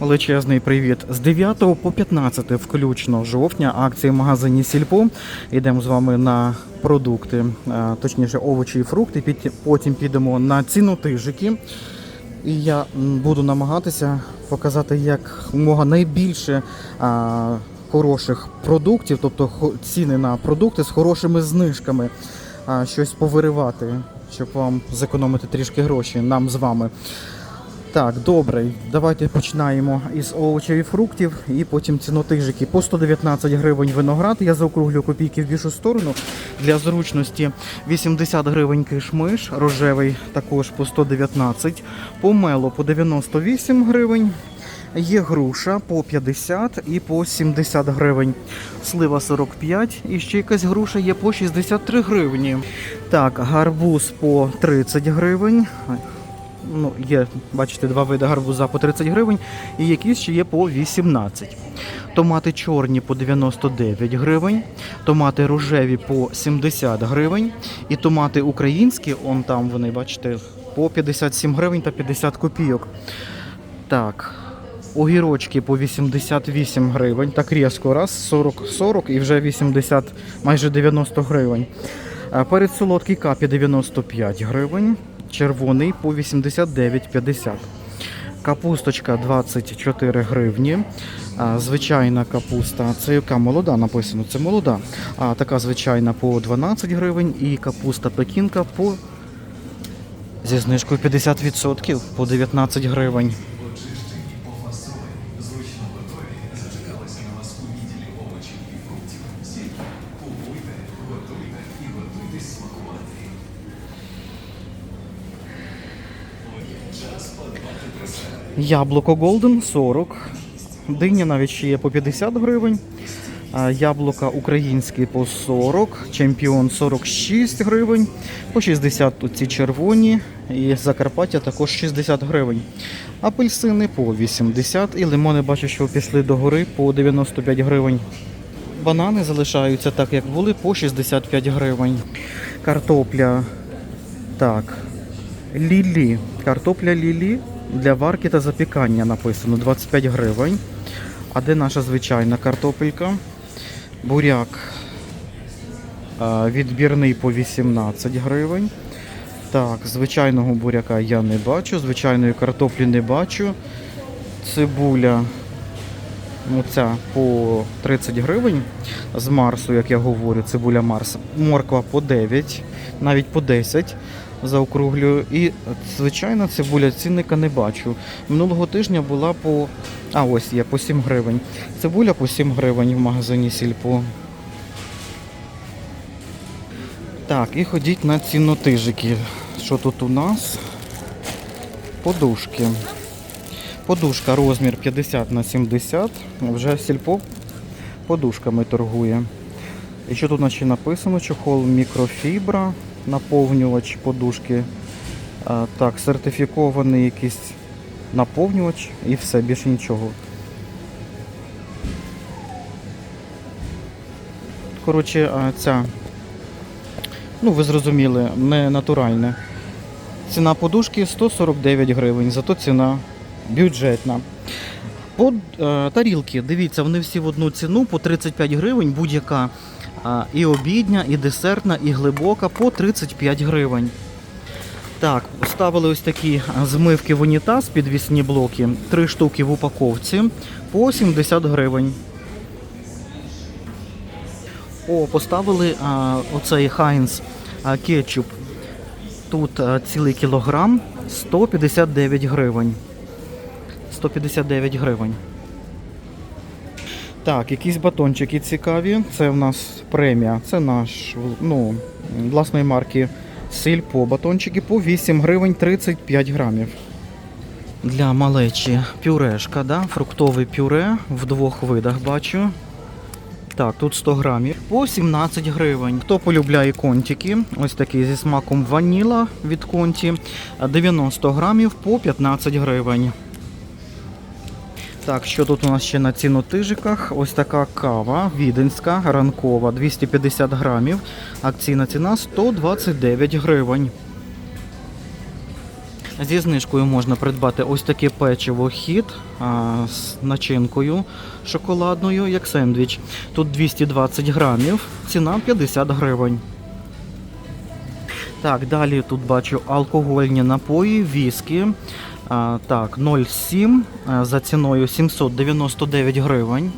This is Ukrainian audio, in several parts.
Величезний привіт. З 9 по 15 включно жовтня акції в магазині Сільпо. Йдемо з вами на продукти, е, точніше овочі і фрукти. Потім підемо на цінотижики. І я буду намагатися показати як мога найбільше а, хороших продуктів, тобто ціни на продукти з хорошими знижками, а, щось повиривати, щоб вам зекономити трішки гроші нам з вами. Так, добре, давайте починаємо із овочів і фруктів і потім цінотижики. По 119 гривень виноград, я заокруглю копійки в більшу сторону. Для зручності 80 гривень кишмиш, рожевий також по 119, помело по 98 гривень. Є груша по 50 і по 70 гривень. Слива 45 і ще якась груша є по 63 гривні. Так, гарбуз по 30 гривень. Ну, є, бачите, два види гарбуза по 30 гривень, і якісь ще є по 18. Томати чорні по 99 гривень, томати рожеві по 70 гривень, і томати українські, он там вони, бачите, по 57 гривень та 50 копійок. Так, огірочки по 88 гривень, так різко, раз, 40, 40 і вже 80, майже 90 гривень. А Перець солодкий капі 95 гривень, червоний по 89,50. Капусточка 24 гривні. Звичайна капуста, це яка молода написано, це молода. А така звичайна по 12 гривень і капуста пекінка по зі знижкою 50% по 19 гривень. Яблуко Golden 40. Диня навіть ще є по 50 гривень. Яблука українські по 40, чемпіон 46 гривень, по 60 тут ці червоні, і Закарпаття також 60 гривень. Апельсини по 80 і лимони бачу, що пішли до гори по 95 гривень. Банани залишаються так, як були, по 65 гривень. Картопля. Так. Лілі. Картопля лілі для варки та запікання написано 25 гривень. А де наша звичайна картопелька? Буряк відбірний по 18 гривень. Так, звичайного буряка я не бачу, звичайної картоплі не бачу. Цибуля ну, ця по 30 гривень з Марсу, як я говорю, цибуля Марс. Морква по 9, навіть по 10 заокруглюю. І звичайна цибуля цінника не бачу. Минулого тижня була по. А, ось є по 7 гривень. Цибуля по 7 гривень в магазині Сільпо. Так, і ходіть на цінотижики. Що тут у нас? Подушки. Подушка розмір 50 на 70. Вже сільпо подушками торгує. І що тут ще написано? Чохол мікрофібра, наповнювач подушки. Так, сертифікований якийсь наповнювач і все, більше нічого. Коротше, ця, ну ви зрозуміли, не натуральне. Ціна подушки 149 гривень, зато ціна бюджетна. По е, тарілки, дивіться, вони всі в одну ціну по 35 гривень, будь-яка і обідня, і десертна, і глибока по 35 гривень. Так, ставили ось такі змивки в унітаз, підвісні блоки, три штуки в упаковці по 70 гривень. О, поставили а, оцей Хайнс кетчуп. Тут а, цілий кілограм 159 гривень. 159 гривень. Так, якісь батончики цікаві. Це в нас премія. Це наш ну, власної марки Сільпо. Батончики по 8 гривень 35 грамів. Для малечі пюрешка, да? фруктове пюре в двох видах бачу. Так, тут 100 грамів. По 17 гривень. Хто полюбляє контики, ось такий зі смаком ваніла від конті. 90 грамів по 15 гривень. Так, що тут у нас ще на цінотижиках? Ось така кава віденська, ранкова, 250 грамів. Акційна ціна 129 гривень. Зі знижкою можна придбати ось таке печиво хід а, з начинкою шоколадною, як сендвіч. Тут 220 грамів, ціна 50 гривень. Так, далі тут бачу алкогольні напої, віскі. Так, 0,7 за ціною 799 гривень.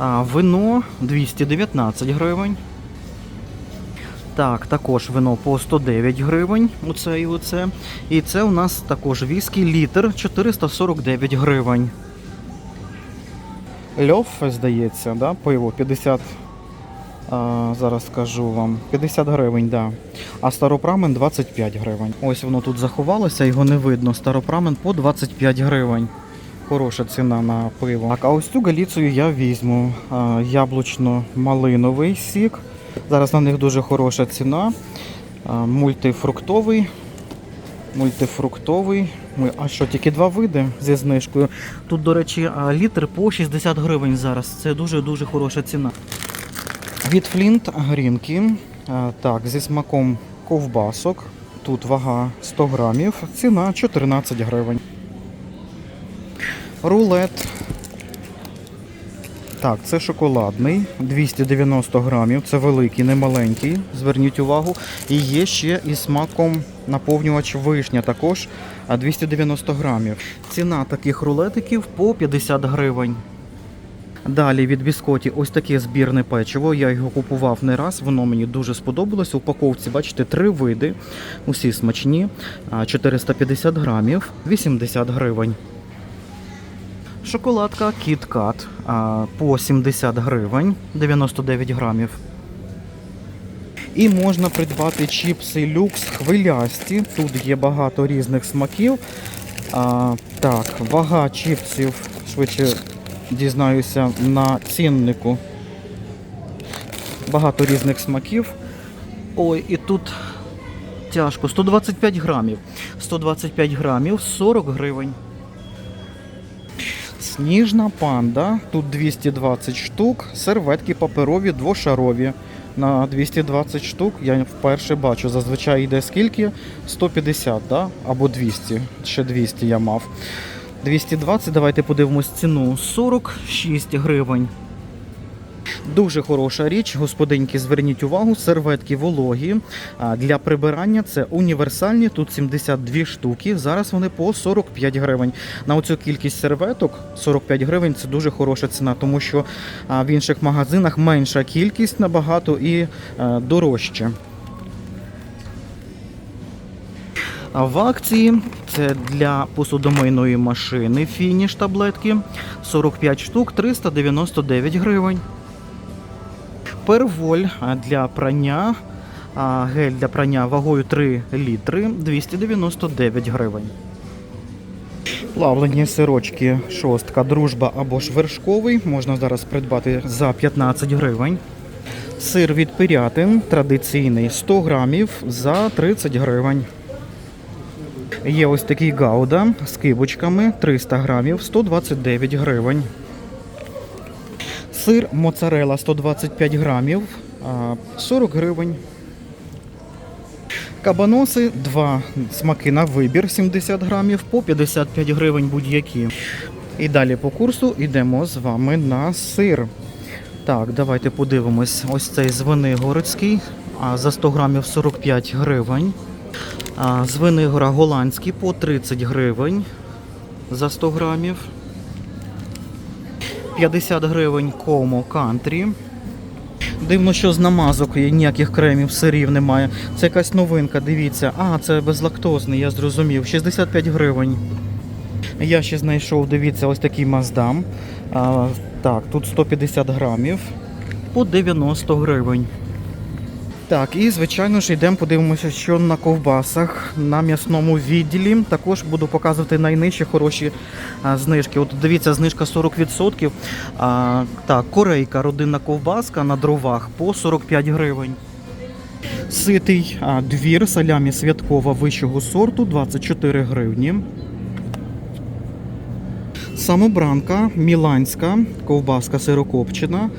Вино 219 гривень. Так, також вино по 109 гривень. Оце і оце. І це у нас також віскі літр 449 гривень. Льов, здається, да? пиво 50. Зараз скажу вам. 50 гривень, да. А старопрамен 25 гривень. Ось воно тут заховалося, його не видно. Старопрамен по 25 гривень. Хороша ціна на пиво. Так, а ось цю галіцію я візьму. Яблучно-малиновий сік. Зараз на них дуже хороша ціна. Мультифруктовий. Мультифруктовий. А що, тільки два види зі знижкою. Тут, до речі, літр по 60 гривень зараз. Це дуже-дуже хороша ціна. Від Флінт грінки. Так, зі смаком ковбасок. Тут вага 100 грамів. Ціна 14 гривень. Рулет. Так, це шоколадний, 290 грамів. Це великий, не маленький. Зверніть увагу. І є ще із смаком наповнювач вишня також 290 грамів. Ціна таких рулетиків по 50 гривень. Далі від біскоті ось таке збірне печиво. Я його купував не раз, воно мені дуже сподобалось. У упаковці, бачите, три види. Усі смачні. 450 грамів, 80 гривень. Шоколадка а, по 70 гривень, 99 грамів. І можна придбати чіпси люкс хвилясті. Тут є багато різних смаків. А, так, вага чіпсів, швидше дізнаюся на ціннику. Багато різних смаків. Ой, і тут тяжко. 125 грамів. 125 грамів, 40 гривень. Сніжна панда. Тут 220 штук. Серветки паперові двошарові. На 220 штук я вперше бачу. Зазвичай йде скільки? 150, да? або 200. Ще 200 я мав. 220, давайте подивимось ціну. 46 гривень. Дуже хороша річ, господиньки, зверніть увагу, серветки вологі. Для прибирання це універсальні, тут 72 штуки. Зараз вони по 45 гривень. На оцю кількість серветок 45 гривень це дуже хороша ціна, тому що в інших магазинах менша кількість набагато і е, дорожче. В акції це для посудомийної машини фініш таблетки 45 штук 399 гривень. Перволь для прання, гель для прання вагою 3 літри 299 гривень. Плавлені сирочки шостка, дружба або ж вершковий можна зараз придбати за 15 гривень. Сир від Пирятин традиційний 100 грамів за 30 гривень. Є ось такий гауда з кибочками 300 грамів 129 гривень. Сир моцарела 125 грамів, 40 гривень. Кабаноси 2 смаки на вибір 70 грамів по 55 гривень будь-які. І далі по курсу йдемо з вами на сир. Так, давайте подивимось. Ось цей звенигородський за 100 грамів 45 гривень. А, Звенигора голландський по 30 гривень за 100 грамів. 50 гривень комо кантрі. Дивно, що з намазок ніяких кремів, сирів немає. Це якась новинка, дивіться. А, це безлактозний, я зрозумів. 65 гривень. Я ще знайшов, дивіться, ось такий маздам. А, так, тут 150 грамів по 90 гривень. Так, і звичайно ж йдемо, подивимося, що на ковбасах на м'ясному відділі. Також буду показувати найнижчі хороші а, знижки. От дивіться, знижка 40%. А, так, корейка, родинна ковбаска на дровах по 45 гривень. Ситий а, двір салямі святкова вищого сорту 24 гривні. Самобранка міланська ковбаска сирокопчена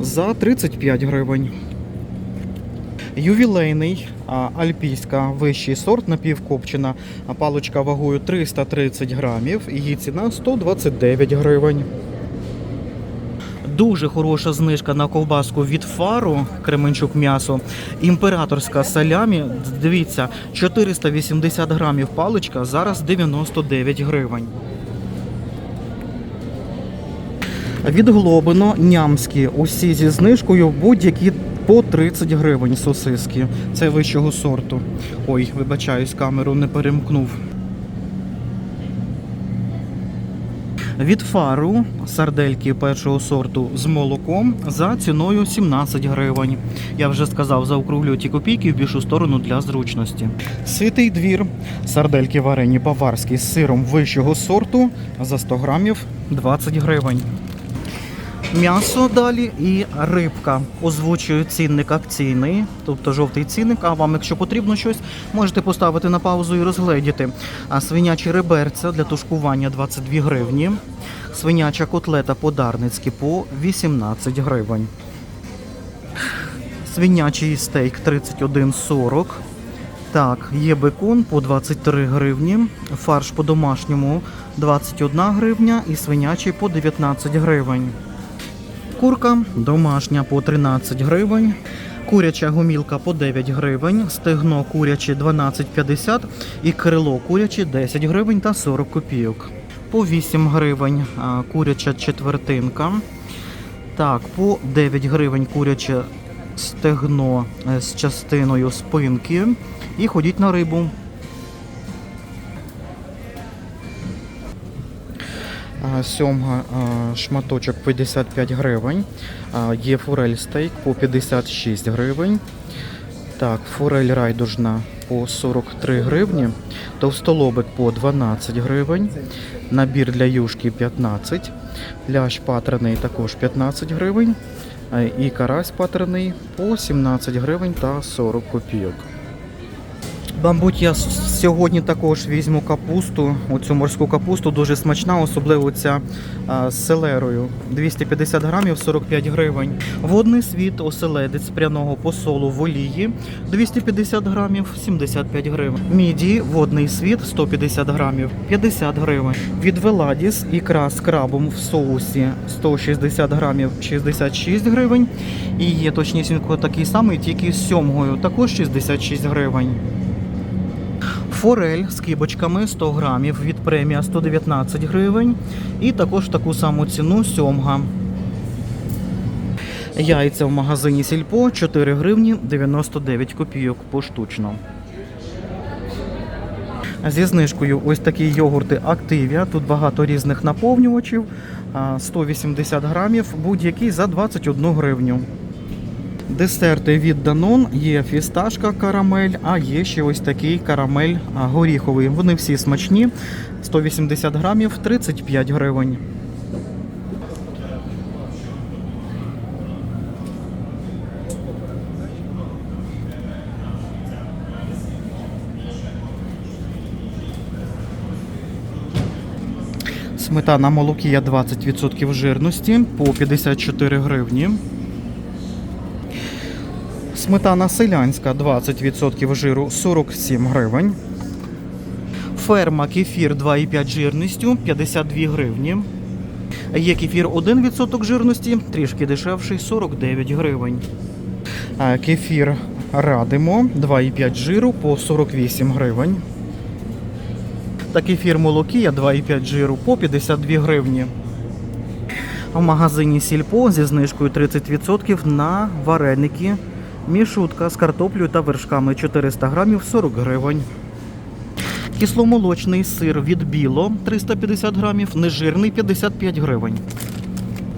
за 35 гривень. Ювілейний альпійська вищий сорт напівкопчена, паличка вагою 330 грамів. Її ціна 129 гривень. Дуже хороша знижка на ковбаску від фару Кременчук м'ясо. Імператорська салямі. Дивіться, 480 грамів паличка, зараз 99 гривень. Від Глобино нямські усі зі знижкою будь-які по 30 гривень сосиски. Це вищого сорту. Ой, вибачаюсь, камеру не перемкнув. Від фару сардельки першого сорту з молоком за ціною 17 гривень. Я вже сказав, заокруглюю ті копійки в більшу сторону для зручності. Ситий двір. Сардельки варені баварські з сиром вищого сорту за 100 грамів 20 гривень. М'ясо далі і рибка. Озвучую цінник акційний, тобто жовтий цінник. А вам, якщо потрібно щось, можете поставити на паузу і розгледіти. А свинячі реберця для тушкування 22 гривні. Свиняча котлета подарницькі по 18 гривень. Свинячий стейк 31,40. Так, є бекон по 23 гривні, фарш по-домашньому 21 гривня і свинячий по 19 гривень. Курка домашня по 13 гривень. Куряча гумілка по 9 гривень, стегно куряче 12,50 і крило куряче 10 гривень та 40 копійок. По 8 гривень куряча четвертинка. Так, по 9 гривень куряче стегно е, з частиною спинки. І ходіть на рибу. Сьомга шматочок 55 гривень. Є форель стейк по 56 гривень. Так, форель райдужна по 43 гривні. Товстолобик по 12 гривень. Набір для юшки 15. Лящ патрений також 15 гривень. І карась патрений по 17 гривень та 40 копійок. Мабуть, я сьогодні також візьму капусту, оцю морську капусту, дуже смачна, особливо ця з селерою. 250 грамів 45 гривень. Водний світ оселедець пряного посолу в олії 250 грамів 75 гривень. Міді водний світ 150 грамів 50 гривень. Від Веладіс ікра з крабом в соусі 160 грамів 66 гривень. І є точнісінько такий самий, тільки з сьомгою, також 66 гривень. Форель з кибочками 100 грамів від премія 119 гривень. І також таку саму ціну сьомга. Яйця в магазині Сільпо 4 гривні 99 копійок поштучно. Зі знижкою ось такі йогурти Активія. Тут багато різних наповнювачів. 180 грамів, будь-який за 21 гривню. Десерти від Данон є фісташка карамель, а є ще ось такий карамель горіховий. Вони всі смачні. 180 грамів 35 гривень. Сметана молокія 20% жирності по 54 гривні. Сметана селянська 20% жиру 47 гривень. Ферма кефір 2,5 жирністю 52 гривні. Є кефір 1% жирності, трішки дешевший 49 гривень. Кефір радимо 2,5 жиру по 48 гривень. Та кефір молокія 2,5 жиру по 52 гривні. В магазині Сільпо зі знижкою 30% на вареники. Мішутка з картоплею та вершками 400 грамів 40 гривень. Кисломолочний сир від біло 350 грамів, нежирний 55 гривень.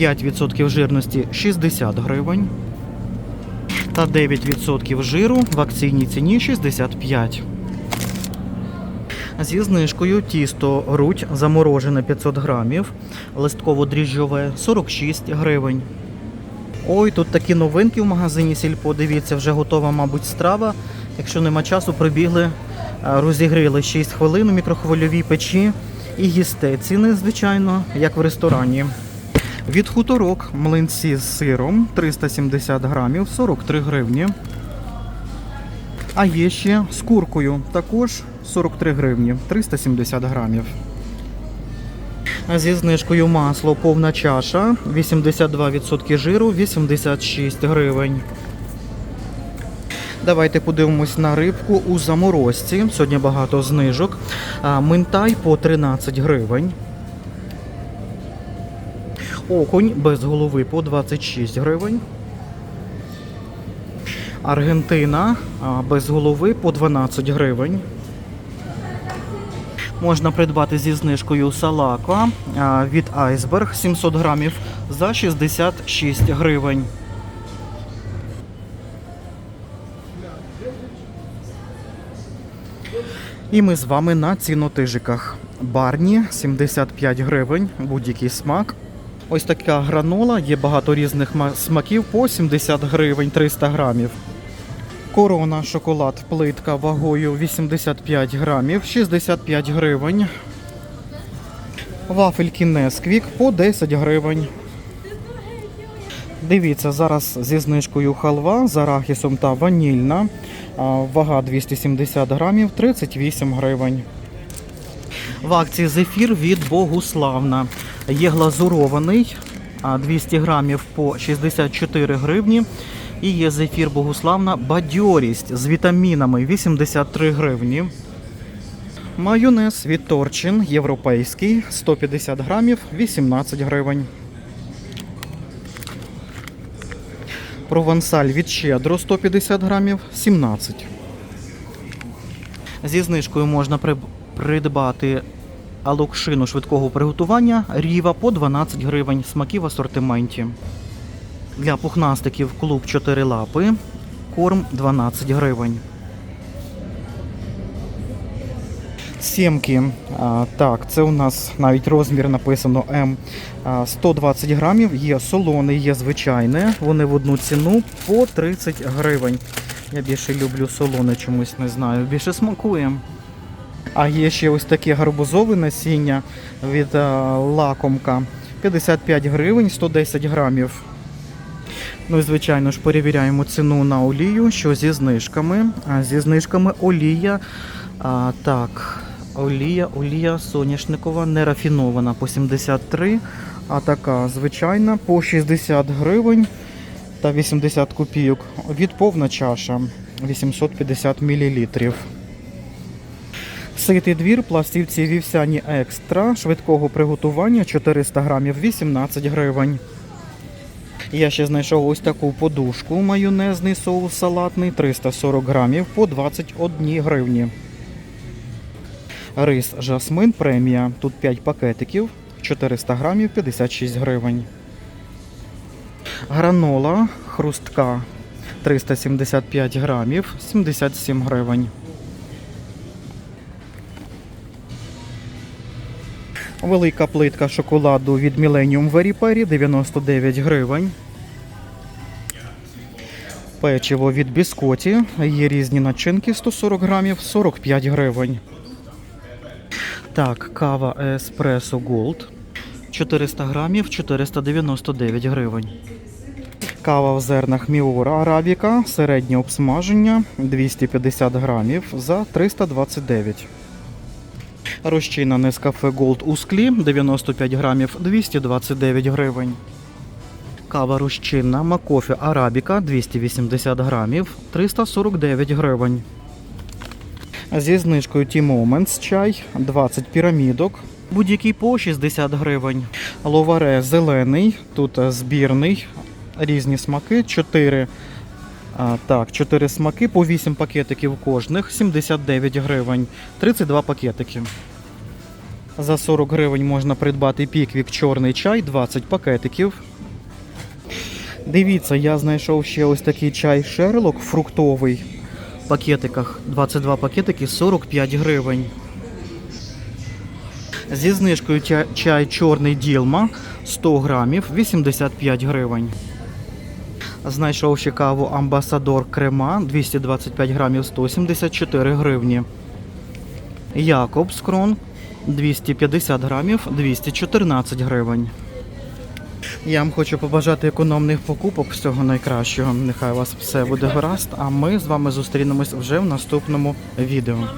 5% жирності 60 гривень. Та 9% жиру в акційній ціні 65. Зі знижкою тісто руть заморожене 500 грамів, листково-дріжджове 46 гривень. Ой, тут такі новинки в магазині Сільпо. Дивіться, вже готова, мабуть, страва. Якщо нема часу, прибігли, а, розігріли 6 хвилин у мікрохвильовій печі і їсте. Ціни, звичайно, як в ресторані. Від хуторок млинці з сиром 370 грамів 43 гривні. А є ще з куркою, також 43 гривні, 370 грамів. Зі знижкою масло повна чаша, 82% жиру, 86 гривень. Давайте подивимось на рибку у заморозці. Сьогодні багато знижок. Минтай по 13 гривень. Окунь без голови по 26 гривень. Аргентина без голови по 12 гривень. Можна придбати зі знижкою салака від Айсберг 700 грамів за 66 гривень. І ми з вами на цінотижиках. Барні 75 гривень, будь-який смак. Ось така гранола, є багато різних ма- смаків по 70 гривень 300 грамів. Корона шоколад плитка вагою 85 грамів, 65 гривень. Вафельки Несквік по 10 гривень. Дивіться, зараз зі знижкою халва з арахісом та ванільна. Вага 270 грамів, 38 гривень. В акції зефір від Богуславна. Є глазурований 200 грамів по 64 гривні. І є зефір Богуславна бадьорість з вітамінами 83 гривні. Майонез від Торчин європейський 150 грамів 18 гривень. Провансаль від Щедро 150 грамів 17. Зі знижкою можна при- придбати алокшину швидкого приготування Ріва по 12 гривень. Смаки в асортименті. Для пухнастиків клуб 4 лапи. Корм 12 гривень. Сімки. Так, це у нас навіть розмір написано М 120 грамів. Є солоне, є звичайне. Вони в одну ціну по 30 гривень. Я більше люблю солоне чомусь, не знаю. Більше смакує. А є ще ось таке гарбузове насіння від лакомка. 55 гривень, 110 грамів. Ну і звичайно ж перевіряємо ціну на олію, що зі знижками. А зі знижками олія. А, так, олія, олія соняшникова, нерафінована по 73, а така звичайна по 60 гривень та 80 копійок. Від повна чаша 850 мл. Ситий двір, пластівці вівсяні екстра, швидкого приготування 400 грамів 18 гривень. Я ще знайшов ось таку подушку, майонезний соус салатний 340 грамів по 21 гривні. Рис жасмин премія. Тут 5 пакетиків, 400 грамів 56 гривень. Гранола хрустка 375 грамів 77 гривень. Велика плитка шоколаду від Millennium Very Peri 99 гривень. Печиво від біскоті. Є різні начинки 140 грамів 45 гривень. Так, кава Espresso Gold 400 грамів 499 гривень. Кава в зернах Міура Арабіка, середнє обсмаження 250 грамів за 329. Розчина Nescafe Gold у склі 95 грамів 229 гривень. Кава розчинна Макофі Арабіка 280 грамів 349 гривень. Зі знижкою T-Moments чай 20 пірамідок. Будь-який по 60 гривень. Ловаре зелений, тут збірний, різні смаки, 4. А, так, 4 смаки по 8 пакетиків кожних, 79 гривень, 32 пакетики. За 40 гривень можна придбати піквік чорний чай, 20 пакетиків. Дивіться, я знайшов ще ось такий чай Шерлок фруктовий. В пакетиках 22 пакетики 45 гривень. Зі знижкою чай, чорний Ділма 100 грамів 85 гривень. Знайшов ще каву Амбасадор Крема 225 грамів 174 гривні. Якобс Крон 250 грамів 214 гривень. Я вам хочу побажати економних покупок, всього найкращого. Нехай у вас все буде гаразд. А ми з вами зустрінемось вже в наступному відео.